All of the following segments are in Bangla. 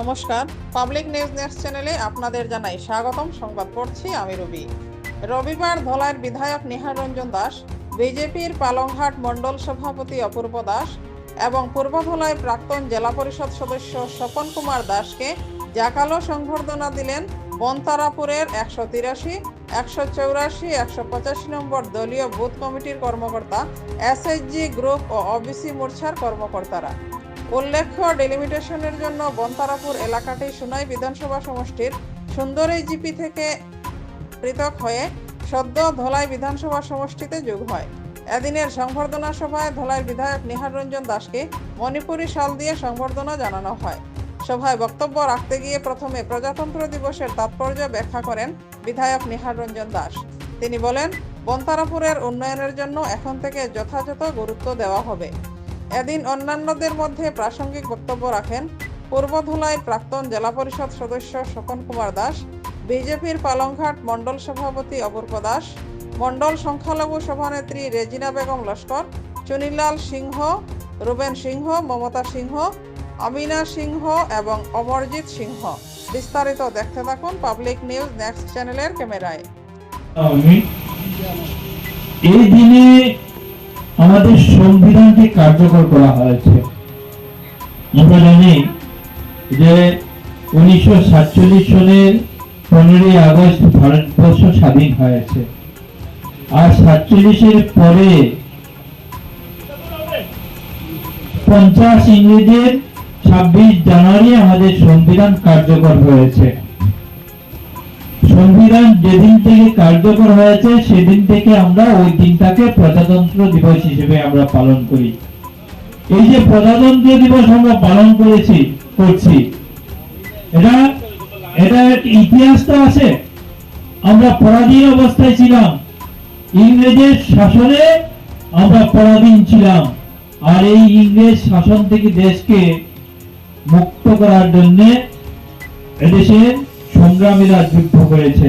নমস্কার। পাবলিক নিউজ নেক্সট চ্যানেলে আপনাদের জানাই স্বাগতম। সংবাদ পড়ছি আমি রবি। রবিবার ধলাইয়ের বিধায়ক নিহার রঞ্জন দাস, বিজেপির পালংঘাট মণ্ডল সভাপতি অপূর্ব দাস এবং পূর্ব ধলায় প্রাক্তন জেলা পরিষদ সদস্য স্বপন কুমার দাসকে জাকালো সংবর্ধনা দিলেন বনতারাপুরের একশো তিরাশি, একশো চৌরাশি, একশো পঁচাশি নম্বর দলীয় বুথ কমিটির কর্মকর্তা এসএইচজি গ্রুপ ও ওবিসি মোর্চার কর্মকর্তারা। উল্লেখ্য ডেলিমিটেশনের জন্য বনতারাপুর এলাকাটি সুনাই বিধানসভা সমষ্টির সুন্দরী জিপি থেকে পৃথক হয়ে সদ্য ধলাই বিধানসভা সমষ্টিতে যোগ হয়। এদিনের সংবর্ধনা সভায় ধলাইয়ের বিধায়ক নিহার রঞ্জন দাসকে মণিপুরী শাল দিয়ে সংবর্ধনা জানানো হয়। সভায় বক্তব্য রাখতে গিয়ে প্রথমে প্রজাতন্ত্র দিবসের তাৎপর্য ব্যাখ্যা করেন বিধায়ক নিহার রঞ্জন দাস। তিনি বলেন, বনতারাপুরের উন্নয়নের জন্য এখন থেকে যথাযথ গুরুত্ব দেওয়া হবে। এদিন অন্যান্যদের মধ্যে প্রাসঙ্গিক বক্তব্য রাখেন পূর্ব ধুলাই প্রাক্তন জেলা পরিষদ সদস্য স্বপন কুমার দাস, বিজেপির পালংঘাট মণ্ডল সভাপতি অপূর্ব দাস, মণ্ডল সংখ্যালঘু সভানেত্রী রেজিনা বেগম লস্কর, চুনিলাল সিংহ, রুবেন সিংহ, মমতা সিংহ অমিনা সিংহ এবং অমরজিৎ সিংহ। বিস্তারিত দেখতে থাকুন পাবলিক নিউজ নেক্সট চ্যানেলের ক্যামেরায়। এই দিনে আমাদের সংবিধানকে কার্যকর করা হয়েছে। আমরা জানি যে উনিশশো সনের পনেরোই আগস্ট ভারতবর্ষ স্বাধীন হয়েছে। আর সাতচল্লিশের পরে পঞ্চাশ ইংরেজের ছাব্বিশ জানুয়ারি আমাদের সংবিধান কার্যকর হয়েছে। সংবিধান যেদিন থেকে কার্যকর হয়েছে, সেদিন থেকে আমরা ওই দিনটাকে প্রজাতন্ত্র দিবস হিসেবে আমরা পালন করি। এই যে প্রজাতন্ত্র দিবস আমরা পালন করেছি, করছি, এটা এটা ইতিহাস তো আছে। আমরা পরাধীন অবস্থায় ছিলাম। ইংরেজের শাসনে আমরা পরাধীন ছিলাম। আর এই ইংরেজ শাসন থেকে দেশকে মুক্ত করার জন্যে এদেশে সংগ্রামীরা যুদ্ধ করেছে।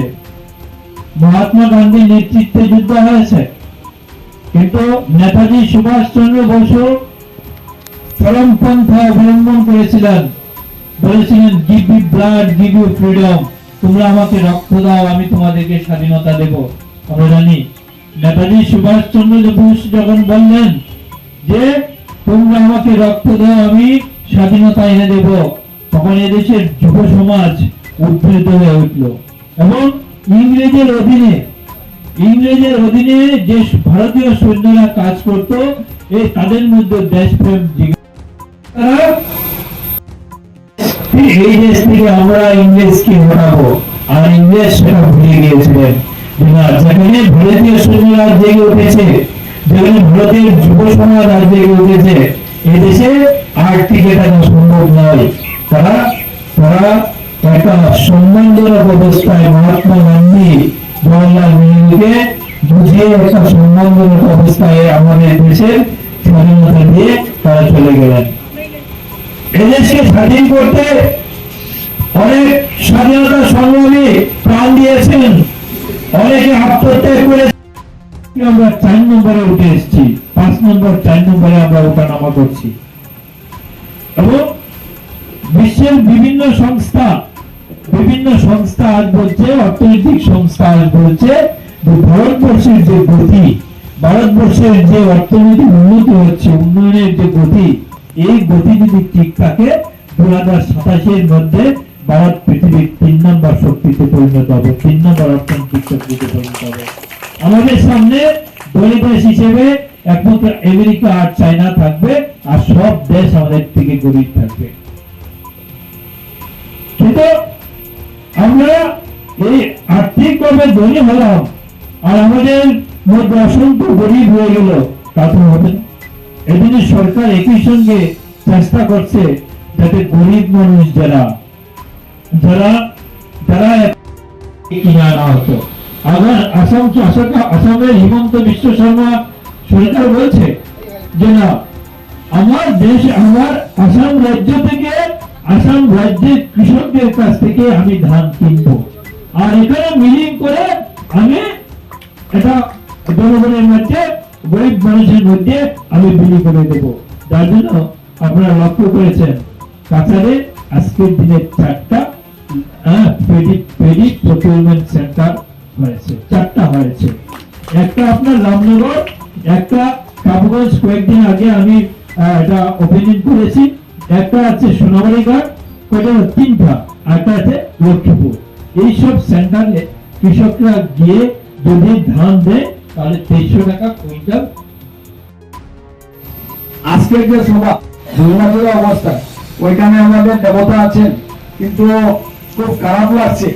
মহাত্মা গান্ধীর নেতৃত্বে যুদ্ধ হয়েছে। কিন্তু নেতাজি সুভাষ চন্দ্র বসু চরমপন্থা অবলম্বন করেছিলেন। বলেছিলেন give you blood give you freedom তোমরা আমাকে রক্ত দাও, আমি তোমাদেরকে স্বাধীনতা দেব। আমরা জানি, নেতাজি সুভাষ চন্দ্র বোস যখন বললেন যে, তোমরা আমাকে রক্ত দাও, আমি স্বাধীনতা এনে দেব। তখন এদেশের যুব সমাজ উদ্বৃত হয়ে উঠল। এবং ইংরেজের অধীনে ইংরেজের অধীনে যে ভারতীয় সৈন্যরা কাজ করত এই তাদের মধ্যে দেশপ্রেম এই দেশ থেকে আমরা ইংরেজকে আর ইংরেজ সেটা ভুলে গিয়েছিলেন। যেখানে ভারতীয় সৈন্যরা জেগে উঠেছে, যেখানে ভারতের যুব সমাজ আজ জেগে উঠেছে, এদেশে আর সম্ভব নয়। তারা তারা একটা সম্মানজনক অবস্থায় মহাত্মা গান্ধী, জওয়াহরলাল নেহরুকে বুঝিয়ে একটা সম্মানজনক অবস্থায় আমাদের দেশের স্বাধীনতা দিয়ে তারা চলে গেলেন। এদেশকে স্বাধীন করতে অনেক স্বাধীনতা সংগ্রামী প্রাণ দিয়েছেন। অনেকে আত্মত্যাগ করে আমরা চার নম্বরে উঠে এসেছি, পাঁচ নম্বর, চার নম্বরে আমরা ওঠা নামা করছি। এবং বিশ্বের বিভিন্ন সংস্থা বিভিন্ন সংস্থা আজ বলছে, অর্থনৈতিক সংস্থা আজ বলছে যে ভারতবর্ষের যে গতি, ভারতবর্ষের যে অর্থনৈতিক উন্নতি হচ্ছে, উন্নয়নের যে গতি, এই গতি যদি ঠিক থাকে, দু হাজার সাতাশের মধ্যে ভারত পৃথিবীর তিন নম্বর শক্তিতে পরিণত হবে, তিন নম্বর অর্থনৈতিক শক্তিতে পরিণত হবে। আমাদের সামনে দলিত দেশ হিসেবে একমাত্র আমেরিকা আর চায়না থাকবে, আর সব দেশ আমাদের থেকে গরিব থাকবে। কিন্তু আমরা এই আর্থিকভাবে ধনী হলাম আর আমাদের মধ্যে অসংখ্য গরিব হয়ে গেল, তা তো হবে না। এদিকে সরকার একই সঙ্গে চেষ্টা করছে যাতে গরিব মানুষ যারা যারা যারা কিনে আনা হতো আবার আসাম আসাম আসামের হিমন্ত বিশ্ব শর্মা সরকার বলছে যে না, আমার দেশ, আমার আসাম রাজ্য থেকে আসাম রাজ্যের কৃষকদের কাছ থেকে আমি ধান কিনবো। আর এখানে মিলিং করে আমি এটা জনগণের মধ্যে, গরিব মানুষের মধ্যে আমি বিলি করে দেব। যার জন্য আপনারা লক্ষ্য করেছেন কাছারে আজকের দিনে চারটা প্রকিউরমেন্ট সেন্টার হয়েছে, চারটা হয়েছে। একটা আপনার রামনগর, একটা কাবুগঞ্জ। কয়েকদিন আগে আমি এটা ওপেনিং করেছি। একটা আছে সোনাবাড়ি ঘাট, কয়টা তিনটা। একটা আছে লক্ষ্মীপুর। এইসব সেন্টারে কৃষকরা গিয়ে যদি ধান দেয়, তাহলে তেইশশো টাকা কুইন্টাল। আজকের যে সভা দুর্গাপুরের অবস্থা, ওইখানে আমাদের দেবতা আছেন, কিন্তু খুব খারাপ লাগছে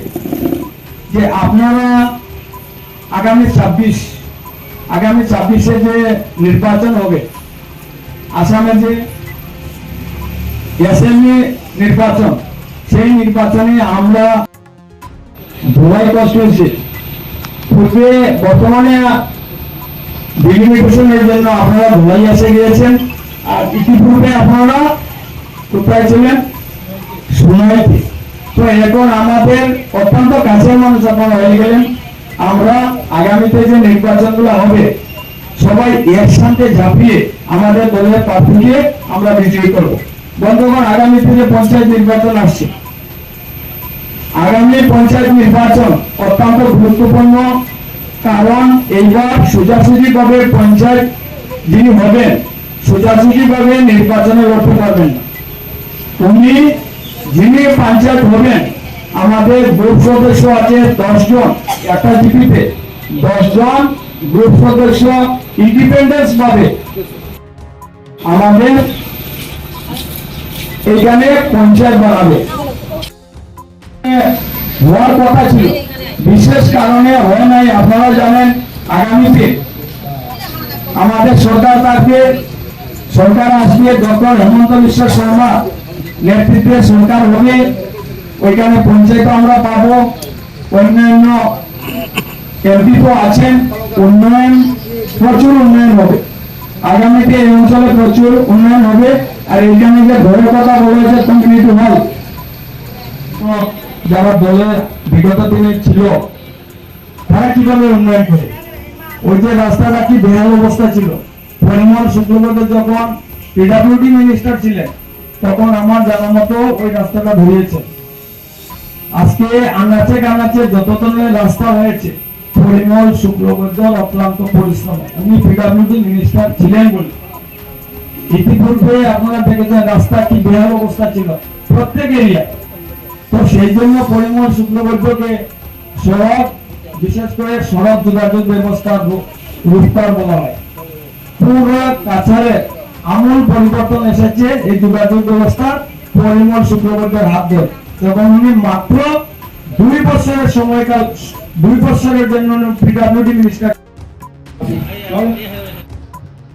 যে আপনারা আগামী ছাব্বিশ, আগামী ছাব্বিশে যে নির্বাচন হবে, আসামে যে অ্যাসেম্বলি নির্বাচন। সেই নির্বাচনে আমরা ধোলাই হয়েছে পূর্বে বর্তমানে ডিলিমিটেশনের জন্য আপনারা ধোলাই এসে গিয়েছেন। আর ইতিপূর্বে আপনারা কোথায় ছিলেন? সোনাইতে। তো এখন আমাদের অত্যন্ত কাছের মানুষ আপনারা হয়ে গেলেন। আমরা আগামীতে যে নির্বাচনগুলো হবে, সবাই একসাথে ঝাঁপিয়ে আমাদের দলের প্রার্থীকে আমরা বিজয়ী করব। বন্ধুগণ আগামীতে যে পঞ্চায়েত নির্বাচন আসছে। আগামী পঞ্চায়েত নির্বাচন অত্যন্ত গুরুত্বপূর্ণ, কারণ এইবার সোজাসুজি ভাবে পঞ্চায়েত যিনি হবেন সোজাসুজি ভাবে নির্বাচনে লড়তে পারবেন না। উনি যিনি পঞ্চায়েত হবেন, আমাদের গ্রুপ সদস্য আছে দশ জন একটা জিপিতে। দশ জন গ্রুপ সদস্য ইন্ডিপেন্ডেন্স পাবে। আমাদের এখানে পঞ্চায়েত বানাবে। হওয়ার কথা ছিল। বিশেষ কারণে হয় নাই, আপনারা জানেন, আগামীতে আমাদের সরকার তাকে, সরকার আসবে, ডক্টর হেমন্ত বিশ্ব শর্মা নেতৃত্বে সরকার হবে। ওইখানে পঞ্চায়েত আমরা পাবো। অন্যান্য এমপি তো আছেন, উন্নয়ন, প্রচুর উন্নয়ন হবে। আগামীতে এই অঞ্চলে প্রচুর উন্নয়ন হবে। আর এইখানে যে ঘরের কথা বলেছে কমপ্লিট হয় তো যারা দলে বিগত দিনে ছিল, তারা কীভাবে উন্নয়ন করে? ওই যে রাস্তাটা কি বেহাল অবস্থা ছিল? পরিমল শুক্লবর্ধ যখন পিডাব্লিউডি মিনিস্টার ছিলেন, তখন আমার জানা মতো ওই রাস্তাটা ধরিয়েছে। আজকে আনাচে কানাচে যত ধরনের রাস্তা হয়েছে, পরিমল শুক্লবর্ধর অক্লান্ত পরিশ্রম। উনি পিডাব্লিউডি মিনিস্টার ছিলেন বলে। ইতিপূর্বে আপনারা দেখেছেন রাস্তা কি বেহাল অবস্থা ছিল প্রত্যেক এরিয়া তো সেই জন্য পরিমল শুক্লবৈদ্যকে সড়ক বিশেষ করে সড়ক যোগাযোগ ব্যবস্থার রূপ- রূপকার বলা হয় পুরো কাছাড়ে আমূল পরিবর্তন এসেছে এই যোগাযোগ ব্যবস্থার পরিমল শুক্লবৈদ্যের হাত ধরে যখন উনি মাত্র দুই বছরের সময়কাল দুই বছরের জন্য পিডাব্লিউডি মিনিস্টার